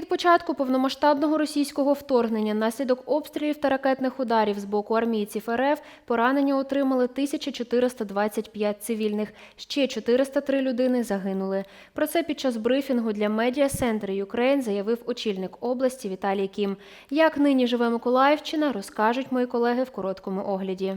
Від початку повномасштабного російського вторгнення наслідок обстрілів та ракетних ударів з боку армійців РФ поранення отримали 1425 цивільних. Ще 403 людини загинули. Про це під час брифінгу для медіа Center Ukraine заявив очільник області Віталій Кім. Як нині живе Миколаївщина, розкажуть мої колеги в короткому огляді.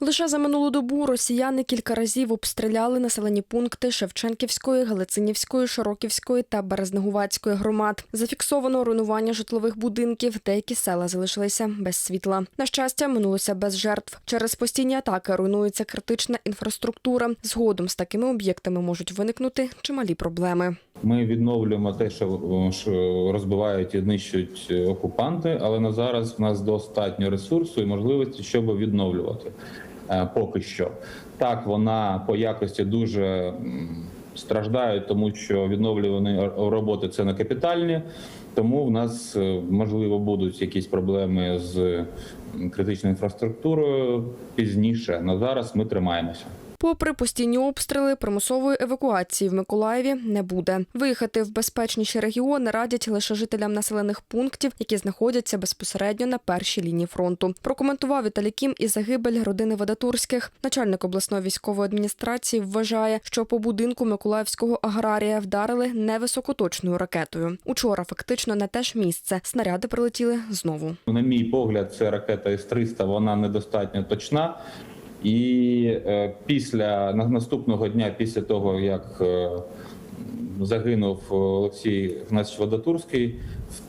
Лише за минулу добу росіяни кілька разів обстріляли населені пункти Шевченківської, Галицинівської, Широківської та Березнегувацької громад. Зафіксовано руйнування житлових будинків. Деякі села залишилися без світла. На щастя, минулося без жертв. Через постійні атаки руйнується критична інфраструктура. Згодом з такими об'єктами можуть виникнути чималі проблеми. Ми відновлюємо те, що, розбивають і знищують окупанти, але на зараз в нас достатньо ресурсу і можливості, щоб відновлювати е, поки що. Так, вона по якості дуже страждає, тому що відновлювані роботи це не капітальні. Тому в нас е, можливо будуть якісь проблеми з критичною інфраструктурою пізніше. На зараз ми тримаємося. Попри постійні обстріли, примусової евакуації в Миколаєві не буде. Виїхати в безпечніші регіони радять лише жителям населених пунктів, які знаходяться безпосередньо на першій лінії фронту. Прокоментував Віталій Кім і загибель родини Вадатурських. Начальник обласної військової адміністрації вважає, що по будинку миколаївського аграрія вдарили невисокоточною ракетою. Учора фактично на те ж місце снаряди прилетіли знову. На мій погляд, це ракета С-300, вона недостатньо точна. І е, після на- наступного дня, після того як е, загинув Олексій Гнатович Водотурський, в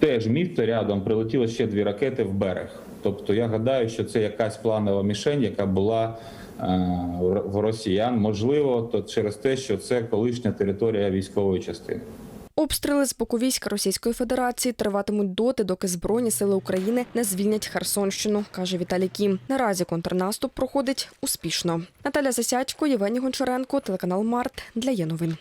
те ж місце рядом прилетіло ще дві ракети в берег. Тобто я гадаю, що це якась планова мішень, яка була е, в росіян. Можливо, то через те, що це колишня територія військової частини. Обстріли з боку військ Російської Федерації триватимуть доти, доки Збройні сили України не звільнять Херсонщину, каже Віталій Кім. Наразі контрнаступ проходить успішно. Наталя Засядько, Євгеній Гончаренко, телеканал Март для є новин.